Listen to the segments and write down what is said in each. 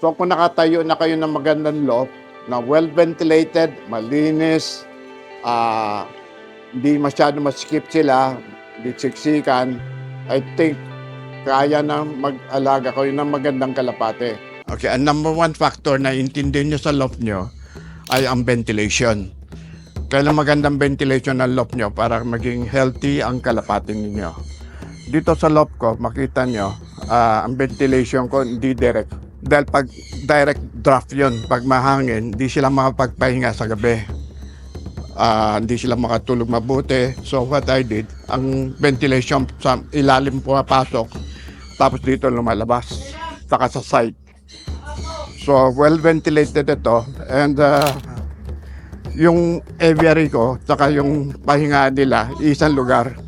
So kung nakatayo na kayo ng magandang loft, na well ventilated, malinis, ah hindi masyado maskip sila, hindi siksikan, I think kaya na mag-alaga kayo ng magandang kalapate. Okay, ang number one factor na intindihin nyo sa loft nyo ay ang ventilation. Kailan magandang ventilation ng loft nyo para maging healthy ang kalapate ninyo. Dito sa loft ko, makita nyo, ah, ang ventilation ko hindi direct. Dahil pag direct draft yon pag mahangin, hindi sila makapagpahinga sa gabi. Ah, hindi sila makatulog mabuti. So what I did, ang ventilation sa ilalim pumapasok, tapos dito lumalabas, saka sa side. So well ventilated ito and ah, yung aviary ko, saka yung pahinga nila, isang lugar.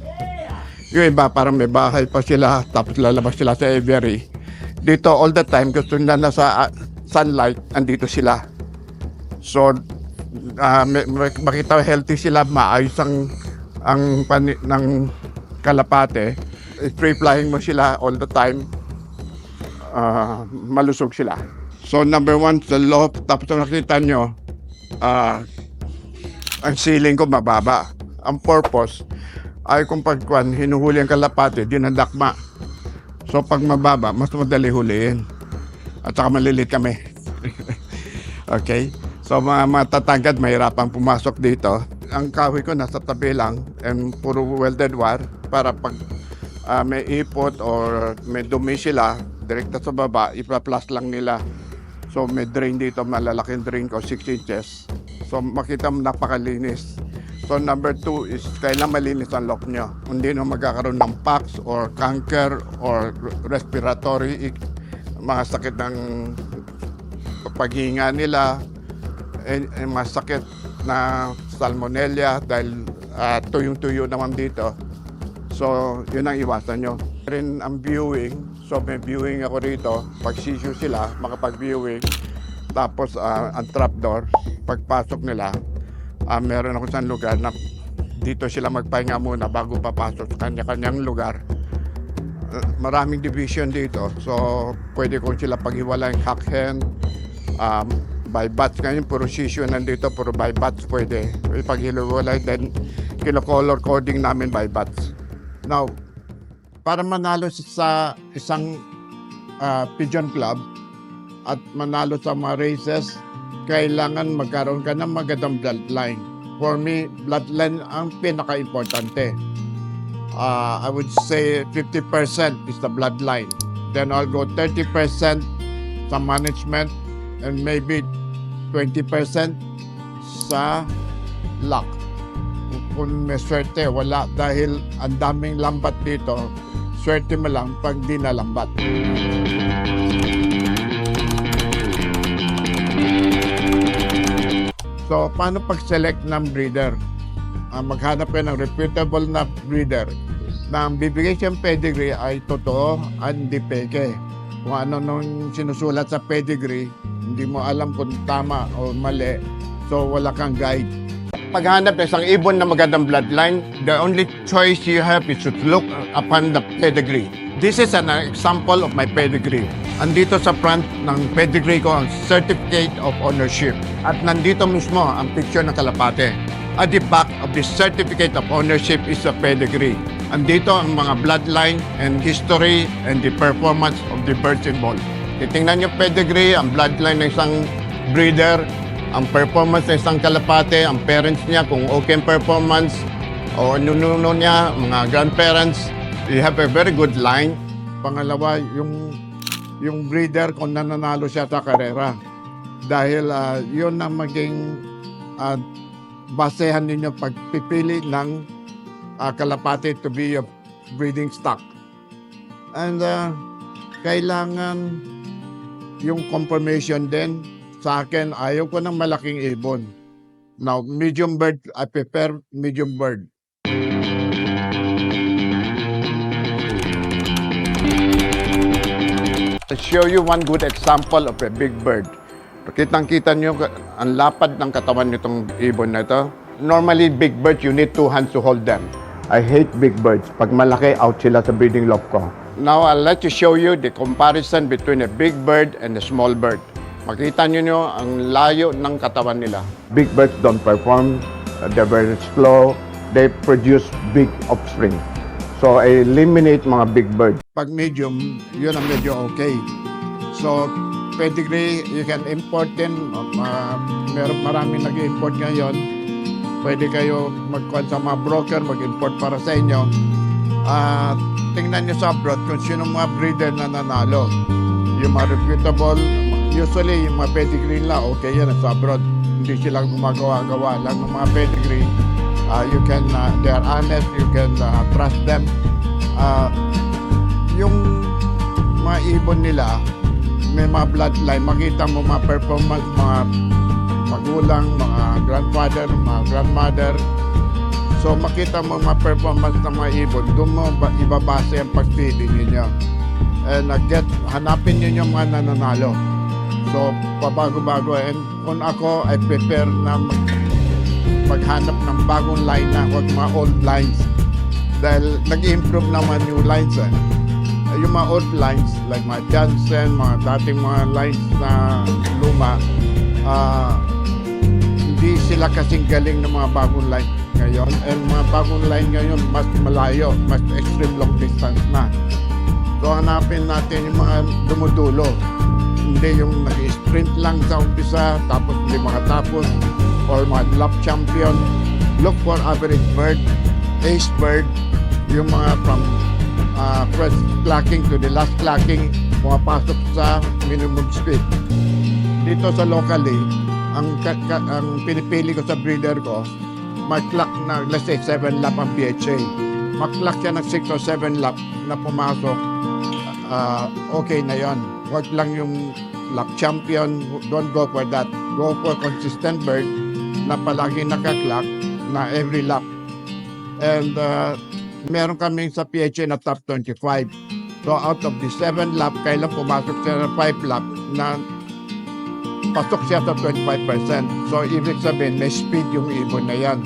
Yung iba parang may bahay pa sila, tapos lalabas sila sa aviary. Dito all the time, gusto nila na sa ah, sunlight, andito sila. So, may- makita healthy sila, maayos ang, ang pani, ng kalapate. Free flying mo sila all the time, ah, malusog sila. So, number one, sa loft, tapos nakita nyo, ah, ang ceiling ko mababa. Ang purpose ay kung pagkuan, hinuhuli ang kalapate, dinadakma. So pag mababa, mas madali huliin. At saka malilit kami. okay? So mga matatagad, mahirapang pumasok dito. Ang kahoy ko nasa tabi lang and puro welded wire para pag ah, may ipot or may dumi sila, direkta sa baba, ipa-plus lang nila. So may drain dito, malalaking drain ko, 6 inches. So makita mo napakalinis. So number two is kailan malinis ang lock nyo. Hindi na magkakaroon ng pox or cancer or respiratory mga sakit ng paghinga nila, eh, eh, mga sakit na salmonella dahil ah, tuyong-tuyo naman dito. So, yun ang iwasan nyo. Rin ang viewing. So, may viewing ako rito. Pag sisyo sila, makapag-viewing. Tapos, ah, ang trapdoor, pagpasok nila, ah, meron ako sa lugar na dito sila magpahinga muna bago papasok sa kanya-kanyang lugar. Uh, maraming division dito. So, pwede kong sila paghiwalayin hack hen, um, by batch ngayon, puro sisyo nandito, puro by batch pwede. Ipaghiwalay, then kino-color coding namin by batch. Now, para manalo sa isang ah, pigeon club at manalo sa mga races, kailangan magkaroon ka ng magandang bloodline. For me, bloodline ang pinaka-importante. Uh, I would say 50% is the bloodline. Then I'll go 30% sa management and maybe 20% sa luck. Kung may swerte, wala. Dahil ang daming lambat dito, swerte mo lang pag di na So, paano pag-select ng breeder? Ah, maghanap kayo ng reputable na breeder na ang bibigay siyang pedigree ay totoo at hindi peke. Kung ano nung sinusulat sa pedigree, hindi mo alam kung tama o mali. So, wala kang guide. Paghanap ng isang ibon na magandang bloodline, the only choice you have is to look upon the pedigree. This is an example of my pedigree. Andito sa front ng pedigree ko ang Certificate of Ownership. At nandito mismo ang picture ng kalapate. At the back of the Certificate of Ownership is a pedigree. Andito ang mga bloodline and history and the performance of the birds involved. Titingnan niyo pedigree, ang bloodline ng isang breeder, ang performance ng isang kalapate, ang parents niya, kung okay ang performance, o nununo niya, mga grandparents, you have a very good line. Pangalawa, yung yung breeder kung nananalo siya sa karera. Dahil ah, yun ang maging ah, basehan ninyo pagpipili ng ah, kalapate to be a breeding stock. And ah, kailangan yung confirmation din sa akin, ayaw ko ng malaking ibon. Now, medium bird, I prefer medium bird. I'll show you one good example of a big bird. Kitang-kita nyo ang lapad ng katawan nitong ibon na ito. Normally, big birds, you need two hands to hold them. I hate big birds. Pag malaki, out sila sa breeding loft ko. Now, I'll let you show you the comparison between a big bird and a small bird. Makita nyo nyo ang layo ng katawan nila. Big birds don't perform. uh, They're very slow. They produce big offspring. So, I eliminate mga big birds. Pag medium, yun ang medyo okay. So, pedigree, you can import din. Uh, meron maraming nag-import ngayon. Pwede kayo mag sa mga broker, mag-import para sa inyo. Ah, tingnan nyo sa abroad kung sino mga breeder na nanalo. Yung mga reputable, usually yung mga pedigree nila, okay yan sa abroad. Hindi sila gumagawa-gawa lang ng mga pedigree. Ah, you can, ah, they are honest, you can ah, trust them. Ah, yung mga ibon nila, may mga bloodline, makita mo mga performance, mga magulang, mga grandfather, mga grandmother. So makita mo mga performance ng mga ibon, doon mo ba, ibabase ang pagpili ninyo. And uh, get, hanapin niyo yung mga nananalo. So pabago-bago. And kung ako, I prefer na mag, maghanap ng bagong line na, huwag mga old lines. Dahil nag-improve naman yung lines eh. Yung mga old lines, like mga Johnson, mga dating mga lines na luma, ah, hindi sila kasing galing ng mga bagong line ngayon. And mga bagong line ngayon, mas malayo, mas extreme long distance na. So hanapin natin yung mga dumudulo. Hindi yung nag-sprint lang sa umpisa, tapos hindi makatapos, or mga lap champion. Look for average bird, ace bird, yung mga from uh, first clacking to the last clacking, pumapasok sa minimum speed dito sa locally, ang, ka- ka- ang pinipili ko sa breeder ko, mag-clock na, let's say, 7 lap ang PHA. Mag-clock siya ng 6 or 7 lap na pumasok, ah, okay na yon. Huwag lang yung lap champion, don't go for that. Go for consistent bird na palagi nakaklock na every lap. And uh, meron kami sa PHA na top 25. So out of the 7 lap, kailan pumasok siya ng 5 lap na pasok siya sa 25%. So, ibig sabihin, may speed yung ibon na yan.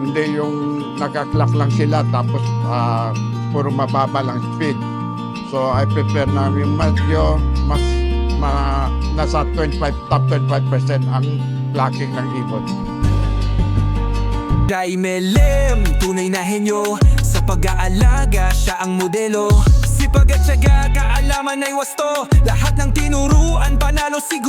Hindi yung nakaklak lang sila tapos ah, puro mababa lang speed. So, I prefer na yung medyo mas ma, nasa 25, top 25% ang clacking ng ibon. Daimelem, tunay na henyo. Sa pag-aalaga, siya ang modelo. Sipag at syaga, kaalaman ay wasto. Lahat ng tinuruan, panalo siguro